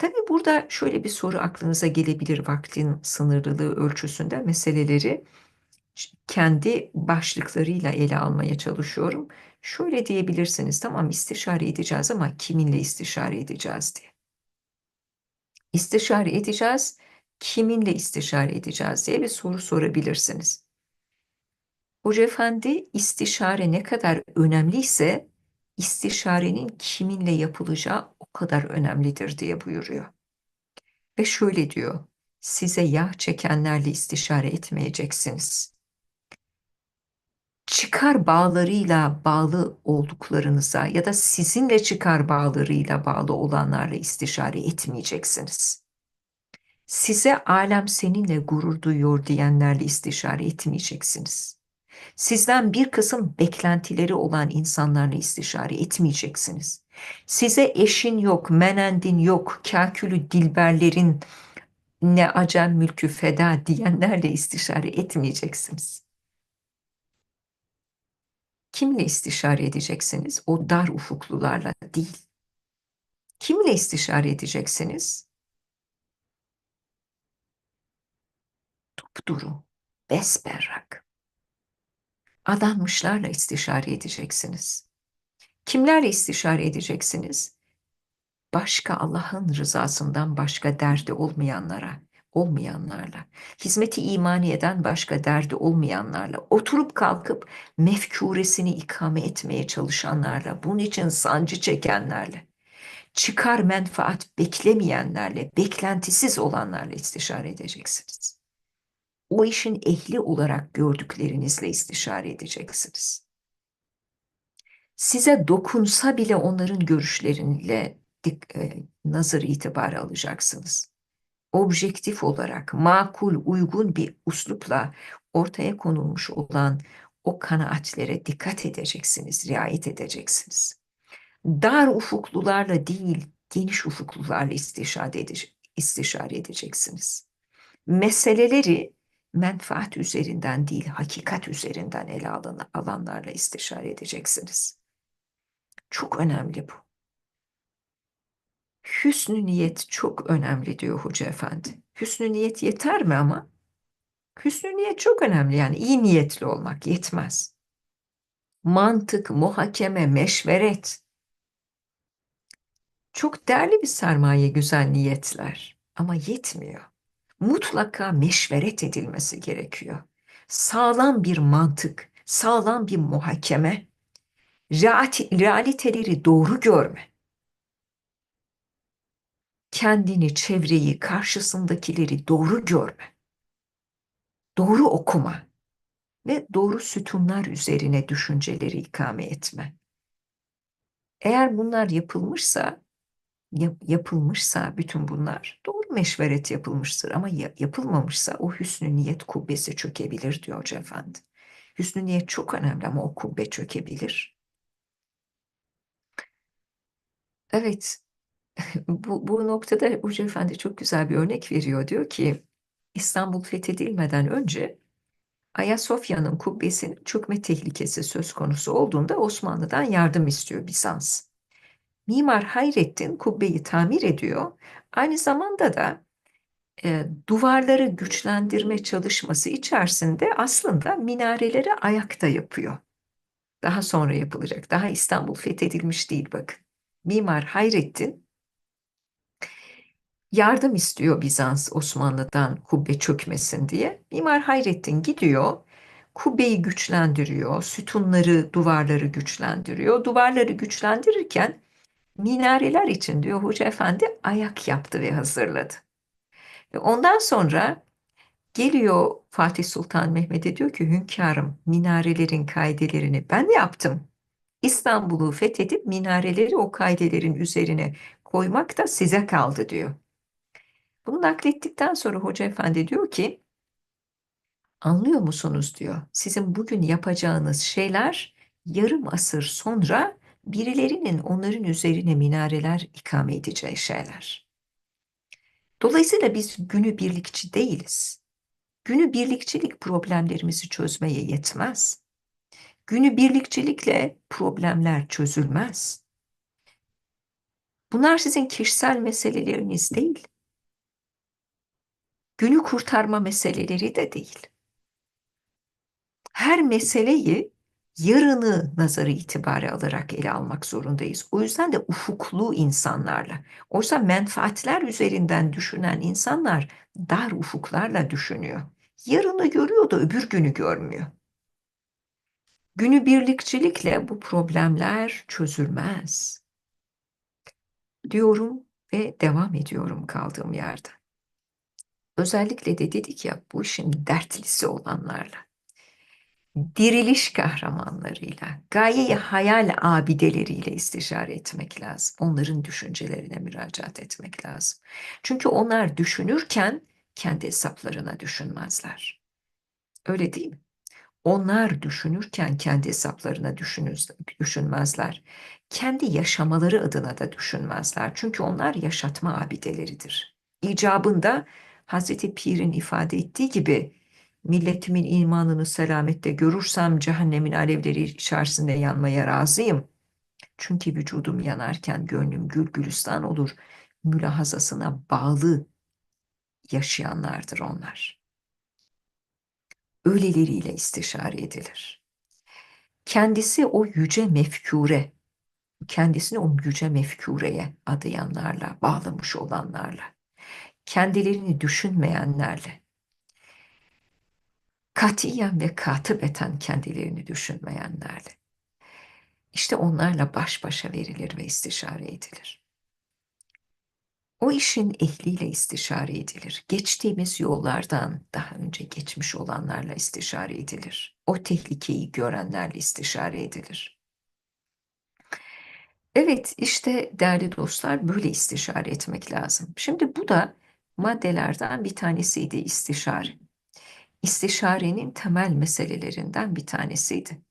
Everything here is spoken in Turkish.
Tabii burada şöyle bir soru aklınıza gelebilir vaktin sınırlılığı ölçüsünde meseleleri kendi başlıklarıyla ele almaya çalışıyorum. Şöyle diyebilirsiniz, tamam istişare edeceğiz ama kiminle istişare edeceğiz diye. İstişare edeceğiz, kiminle istişare edeceğiz diye bir soru sorabilirsiniz. Hoca Efendi istişare ne kadar önemliyse istişarenin kiminle yapılacağı o kadar önemlidir diye buyuruyor. Ve şöyle diyor, size yağ çekenlerle istişare etmeyeceksiniz. Çıkar bağlarıyla bağlı olduklarınıza ya da sizinle çıkar bağlarıyla bağlı olanlarla istişare etmeyeceksiniz. Size alem seninle gurur duyuyor diyenlerle istişare etmeyeceksiniz. Sizden bir kısım beklentileri olan insanlarla istişare etmeyeceksiniz. Size eşin yok, menendin yok, kakülü dilberlerin ne acem mülkü feda diyenlerle istişare etmeyeceksiniz. Kimle istişare edeceksiniz? O dar ufuklularla değil. Kimle istişare edeceksiniz? Dupduru, besberrak. Adanmışlarla istişare edeceksiniz. Kimlerle istişare edeceksiniz? Başka Allah'ın rızasından başka derdi olmayanlara, olmayanlarla, hizmeti imani eden başka derdi olmayanlarla, oturup kalkıp mefkuresini ikame etmeye çalışanlarla, bunun için sancı çekenlerle, çıkar menfaat beklemeyenlerle, beklentisiz olanlarla istişare edeceksiniz. O işin ehli olarak gördüklerinizle istişare edeceksiniz. Size dokunsa bile onların görüşleriyle dik, e, nazar itibarı alacaksınız objektif olarak makul, uygun bir uslupla ortaya konulmuş olan o kanaatlere dikkat edeceksiniz, riayet edeceksiniz. Dar ufuklularla değil, geniş ufuklularla istişare, edece istişare edeceksiniz. Meseleleri menfaat üzerinden değil, hakikat üzerinden ele alan alanlarla istişare edeceksiniz. Çok önemli bu. Hüsnü niyet çok önemli diyor Hoca Efendi. Hüsnü niyet yeter mi ama? Hüsnü niyet çok önemli yani iyi niyetli olmak yetmez. Mantık, muhakeme, meşveret. Çok değerli bir sermaye güzel niyetler ama yetmiyor. Mutlaka meşveret edilmesi gerekiyor. Sağlam bir mantık, sağlam bir muhakeme, realiteleri doğru görme kendini, çevreyi, karşısındakileri doğru görme. Doğru okuma ve doğru sütunlar üzerine düşünceleri ikame etme. Eğer bunlar yapılmışsa, yap, yapılmışsa bütün bunlar doğru meşveret yapılmıştır ama yapılmamışsa o hüsnü niyet kubbesi çökebilir diyor Hoca Efendi. Hüsnü niyet çok önemli ama o kubbe çökebilir. Evet, bu, bu noktada Hoca Efendi çok güzel bir örnek veriyor. Diyor ki İstanbul fethedilmeden önce Ayasofya'nın kubbesinin çökme tehlikesi söz konusu olduğunda Osmanlı'dan yardım istiyor Bizans. Mimar Hayrettin kubbeyi tamir ediyor. Aynı zamanda da e, duvarları güçlendirme çalışması içerisinde aslında minareleri ayakta yapıyor. Daha sonra yapılacak. Daha İstanbul fethedilmiş değil bakın. Mimar Hayrettin yardım istiyor Bizans Osmanlı'dan kubbe çökmesin diye. Mimar Hayrettin gidiyor, kubbeyi güçlendiriyor, sütunları, duvarları güçlendiriyor. Duvarları güçlendirirken minareler için diyor Hoca Efendi ayak yaptı ve hazırladı. Ondan sonra geliyor Fatih Sultan Mehmet'e diyor ki hünkârım minarelerin kaidelerini ben yaptım. İstanbul'u fethedip minareleri o kaidelerin üzerine koymak da size kaldı diyor. Bunu naklettikten sonra Hoca Efendi diyor ki, anlıyor musunuz diyor, sizin bugün yapacağınız şeyler yarım asır sonra birilerinin onların üzerine minareler ikame edeceği şeyler. Dolayısıyla biz günü birlikçi değiliz. Günü birlikçilik problemlerimizi çözmeye yetmez. Günü birlikçilikle problemler çözülmez. Bunlar sizin kişisel meseleleriniz değil. Günü kurtarma meseleleri de değil. Her meseleyi yarını nazarı itibare alarak ele almak zorundayız. O yüzden de ufuklu insanlarla, oysa menfaatler üzerinden düşünen insanlar dar ufuklarla düşünüyor. Yarını görüyor da öbür günü görmüyor. Günübirlikçilikle bu problemler çözülmez. Diyorum ve devam ediyorum kaldığım yerde. Özellikle de dedik ya bu işin dertlisi olanlarla, diriliş kahramanlarıyla, gaye hayal abideleriyle istişare etmek lazım. Onların düşüncelerine müracaat etmek lazım. Çünkü onlar düşünürken kendi hesaplarına düşünmezler. Öyle değil mi? Onlar düşünürken kendi hesaplarına düşünmezler. Kendi yaşamaları adına da düşünmezler. Çünkü onlar yaşatma abideleridir. İcabında Hazreti Pir'in ifade ettiği gibi milletimin imanını selamette görürsem cehennemin alevleri içerisinde yanmaya razıyım. Çünkü vücudum yanarken gönlüm gül gülistan olur. Mülahazasına bağlı yaşayanlardır onlar öyleleriyle istişare edilir. Kendisi o yüce mefkure, kendisini o yüce mefkureye adayanlarla, bağlamış olanlarla, kendilerini düşünmeyenlerle, katiyen ve katıbeten kendilerini düşünmeyenlerle, işte onlarla baş başa verilir ve istişare edilir. O işin ehliyle istişare edilir. Geçtiğimiz yollardan daha önce geçmiş olanlarla istişare edilir. O tehlikeyi görenlerle istişare edilir. Evet, işte değerli dostlar böyle istişare etmek lazım. Şimdi bu da maddelerden bir tanesiydi istişare. İstişarenin temel meselelerinden bir tanesiydi.